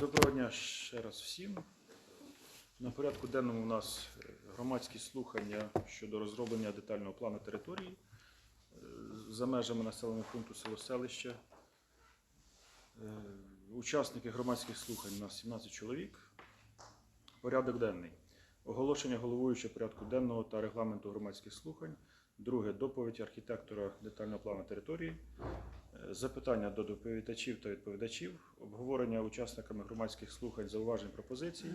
Доброго дня ще раз всім. На порядку денному у нас е, громадські слухання щодо розроблення детального плану території е, за межами населеного пункту село селище. Е, Учасники громадських слухань у нас 17 чоловік. Порядок денний. Оголошення головуючого порядку денного та регламенту громадських слухань. Друге доповідь архітектора детального плану території. Запитання до доповідачів та відповідачів, обговорення учасниками громадських слухань, зауважень пропозицій,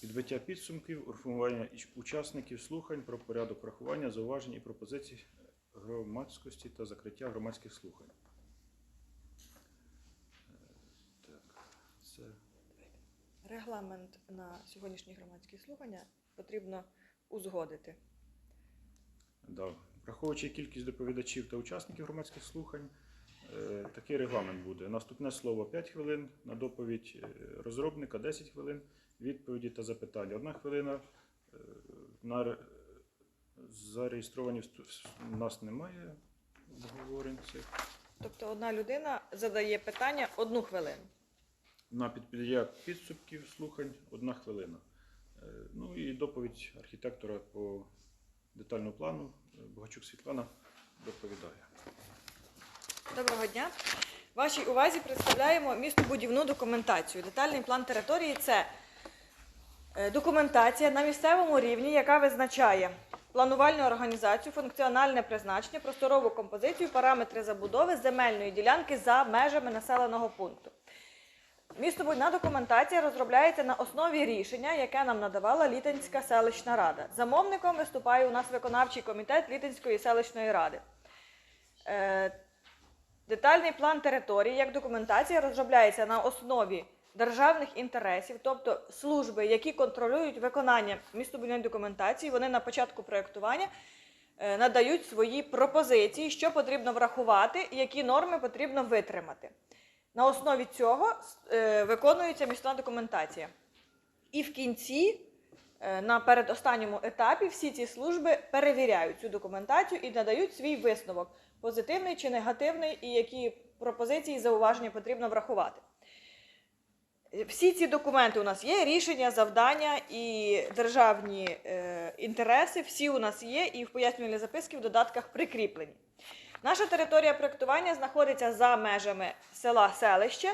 підбиття підсумків, інформування учасників слухань про порядок врахування, зауважень і пропозицій громадськості та закриття громадських слухань. Так, це Регламент на сьогоднішні громадські слухання потрібно узгодити. Да. Враховуючи кількість доповідачів та учасників громадських слухань, е, такий регламент буде. Наступне слово 5 хвилин, на доповідь е, розробника 10 хвилин, відповіді та запитання 1 хвилина. Е, На зареєстровані в нас немає обговорень цих. Тобто одна людина задає питання одну хвилину. На підбиття підсумків слухань 1 хвилина. Ну і доповідь архітектора по детальному плану. Е, Богачук Світлана доповідає. Доброго дня. Вашій увазі представляємо містобудівну документацію. Детальний план території це е, документація на місцевому рівні, яка визначає планувальну організацію, функціональне призначення, просторову композицію, параметри забудови земельної ділянки за межами населеного пункту. Містобудівна документація розробляється на основі рішення, яке нам надавала Літинська селищна рада. Замовником виступає у нас виконавчий комітет Літинської селищної ради. Е, Детальний план території як документація розробляється на основі державних інтересів, тобто служби, які контролюють виконання містобудівної документації, вони на початку проєктування е, надають свої пропозиції, що потрібно врахувати, які норми потрібно витримати. На основі цього е, виконується містобудівна документація. І в кінці, е, на передостанньому етапі, всі ці служби перевіряють цю документацію і надають свій висновок, позитивний чи негативний, і які пропозиції і зауваження потрібно врахувати. Всі ці документи у нас є, рішення, завдання і державні е, інтереси, всі у нас є, і в пояснювальні записки в додатках прикріплені. Наша територія проєктування знаходиться за межами села селище,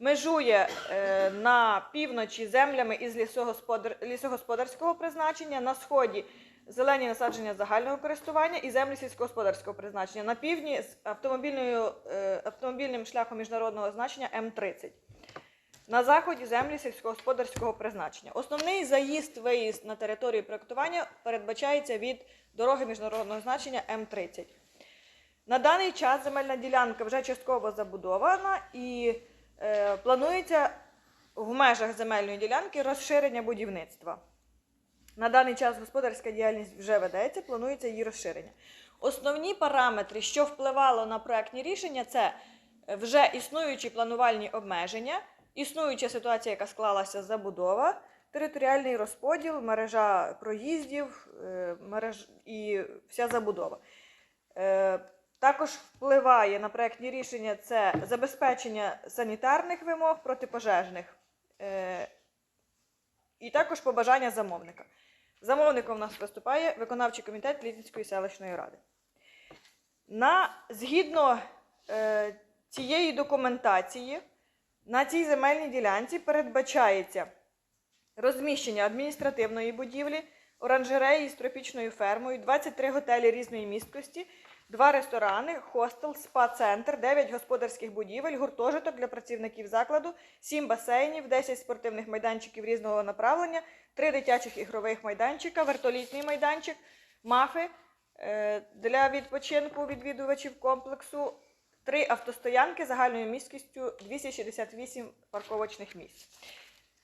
межує е, на півночі землями із лісогосподар... лісогосподарського призначення, на сході зелені насадження загального користування і землі сільськогосподарського призначення, на півдні з автомобільною, е, автомобільним шляхом міжнародного значення М30. На заході землі сільськогосподарського призначення. Основний заїзд-виїзд на територію проєктування передбачається від дороги міжнародного значення М30. На даний час земельна ділянка вже частково забудована і е, планується в межах земельної ділянки розширення будівництва. На даний час господарська діяльність вже ведеться, планується її розширення. Основні параметри, що впливало на проектні рішення, це вже існуючі планувальні обмеження, існуюча ситуація, яка склалася забудова, територіальний розподіл, мережа проїздів, е, мереж і вся забудова. Також впливає на проектні рішення це забезпечення санітарних вимог, протипожежних е, і також побажання замовника. Замовником у нас виступає виконавчий комітет Літинської селищної ради. На, згідно е, цієї документації, на цій земельній ділянці передбачається розміщення адміністративної будівлі, оранжереї з тропічною фермою, 23 готелі різної місткості, два ресторани, хостел, спа-центр, 9 господарських будівель, гуртожиток для працівників закладу, 7 басейнів, 10 спортивних майданчиків різного направлення, 3 дитячих ігрових майданчика, вертолітний майданчик, мафи е, для відпочинку відвідувачів комплексу, 3 автостоянки загальною місткістю 268 парковочних місць.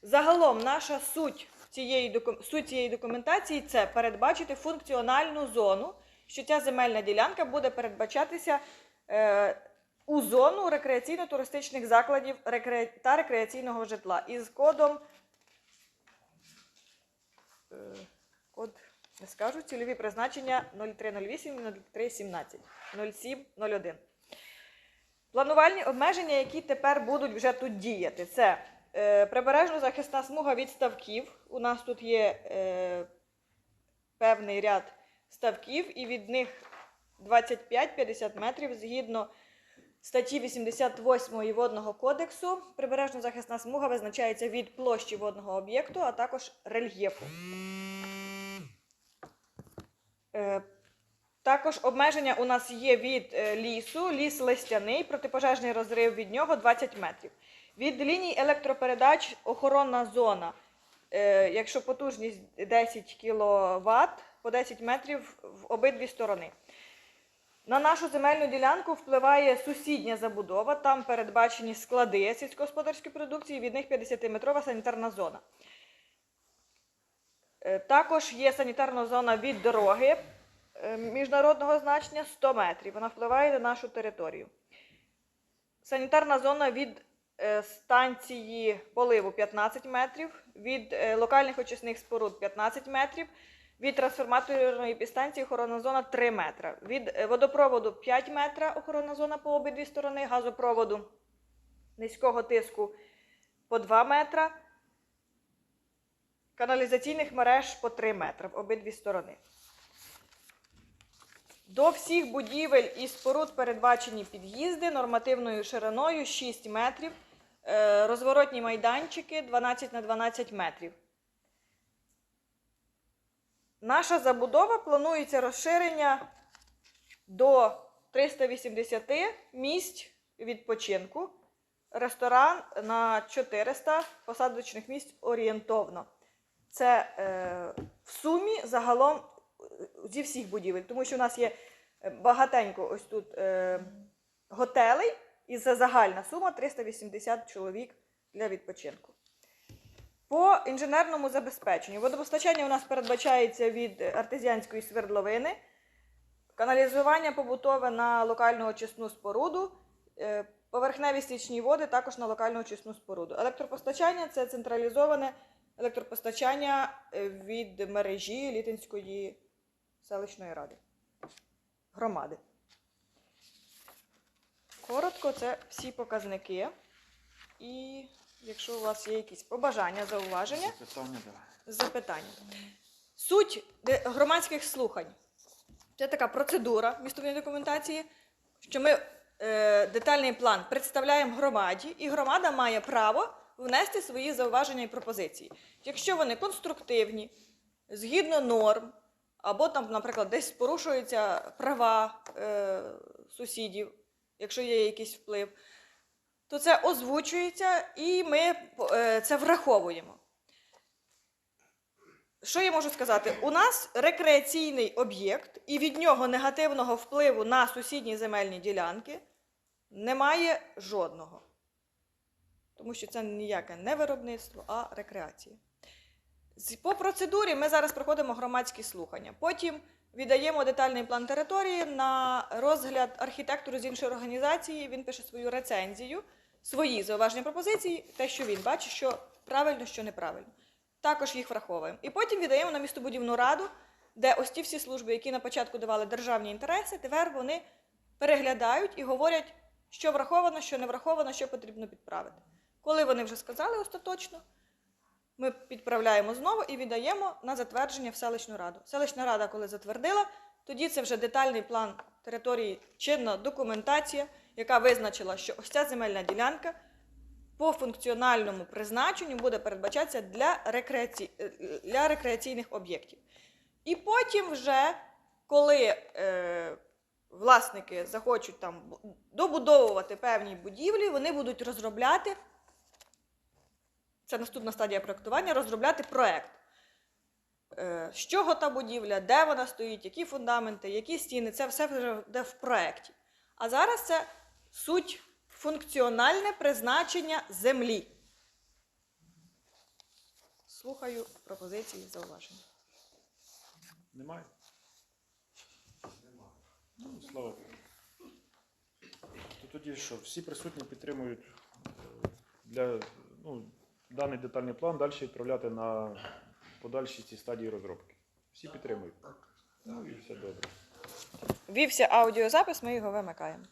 Загалом наша суть цієї, суть цієї документації це передбачити функціональну зону, що ця земельна ділянка буде передбачатися е, у зону рекреаційно-туристичних закладів та рекреаційного житла із кодом. Е, код не скажу, цільові призначення 0308 0317 0701. Планувальні обмеження, які тепер будуть вже тут діяти, це е, прибережно захисна смуга від ставків. У нас тут є е, певний ряд ставків, і від них 25-50 метрів згідно статті 88 водного кодексу. Прибережно захисна смуга визначається від площі водного об'єкту, а також рельєфу. Е, також обмеження у нас є від е, лісу, ліс листяний, протипожежний розрив від нього 20 метрів. Від ліній електропередач охоронна зона. Е, якщо потужність 10 кВт, по 10 метрів в обидві сторони. На нашу земельну ділянку впливає сусідня забудова. Там передбачені склади сільськогосподарської продукції, від них 50-метрова санітарна зона. Е, Також є санітарна зона від дороги е, міжнародного значення 100 метрів. Вона впливає на нашу територію. Санітарна зона від станції поливу 15 метрів, від е, локальних очисних споруд 15 метрів, від трансформаторної підстанції охоронна зона 3 метри, від е, водопроводу 5 метра охоронна зона по обидві сторони, газопроводу низького тиску по 2 метра, каналізаційних мереж по 3 метри в обидві сторони. До всіх будівель і споруд передбачені під'їзди нормативною шириною 6 метрів, е, розворотні майданчики 12 на 12 метрів. Наша забудова планується розширення до 380 місць відпочинку, ресторан на 400 посадочних місць орієнтовно. Це е, в сумі загалом е, зі всіх будівель, тому що у нас є е, багатенько ось тут е, готелей, і за загальна сума 380 чоловік для відпочинку. По інженерному забезпеченню. Водопостачання у нас передбачається від артезіанської свердловини, каналізування побутове на локальну очисну споруду, е, поверхневі стічні води також на локальну очисну споруду. Електропостачання це централізоване електропостачання е, від мережі Літинської селищної ради. Громади. Коротко, це всі показники. І якщо у вас є якісь побажання, зауваження, Запитання, да. запитання. Суть громадських слухань це така процедура містової документації, що ми е, детальний план представляємо громаді, і громада має право внести свої зауваження і пропозиції. Якщо вони конструктивні, згідно норм, або там, наприклад, десь порушуються права е, сусідів, якщо є якийсь вплив, то це озвучується і ми е, це враховуємо. Що я можу сказати? У нас рекреаційний об'єкт, і від нього негативного впливу на сусідні земельні ділянки немає жодного. Тому що це ніяке не виробництво, а рекреація. По процедурі ми зараз проходимо громадські слухання. Потім віддаємо детальний план території на розгляд архітектору з іншої організації. Він пише свою рецензію, свої зауваження пропозиції, те, що він бачить, що правильно, що неправильно. Також їх враховуємо. І потім віддаємо на містобудівну раду, де ось ті всі служби, які на початку давали державні інтереси, тепер вони переглядають і говорять, що враховано, що не враховано, що потрібно підправити. Коли вони вже сказали остаточно, ми підправляємо знову і віддаємо на затвердження в селищну раду. Селищна рада, коли затвердила, тоді це вже детальний план території, чинна документація, яка визначила, що ось ця земельна ділянка по функціональному призначенню буде передбачатися для, рекреаці... е, для рекреаційних об'єктів. І потім, вже, коли е, власники захочуть там добудовувати певні будівлі, вони будуть розробляти це наступна стадія проектування, розробляти проект. Е, З чого та будівля, де вона стоїть, які фундаменти, які стіни, це все вже буде в проєкті. А зараз це суть функціональне призначення землі. Слухаю пропозиції зауваження. Немає? Немає. Ну, слава Богу. То тоді що, всі присутні підтримують е, для, ну, даний детальний план далі відправляти на подальші ці стадії розробки. Всі підтримують. Ну і все добре. Вівся аудіозапис, ми його вимикаємо.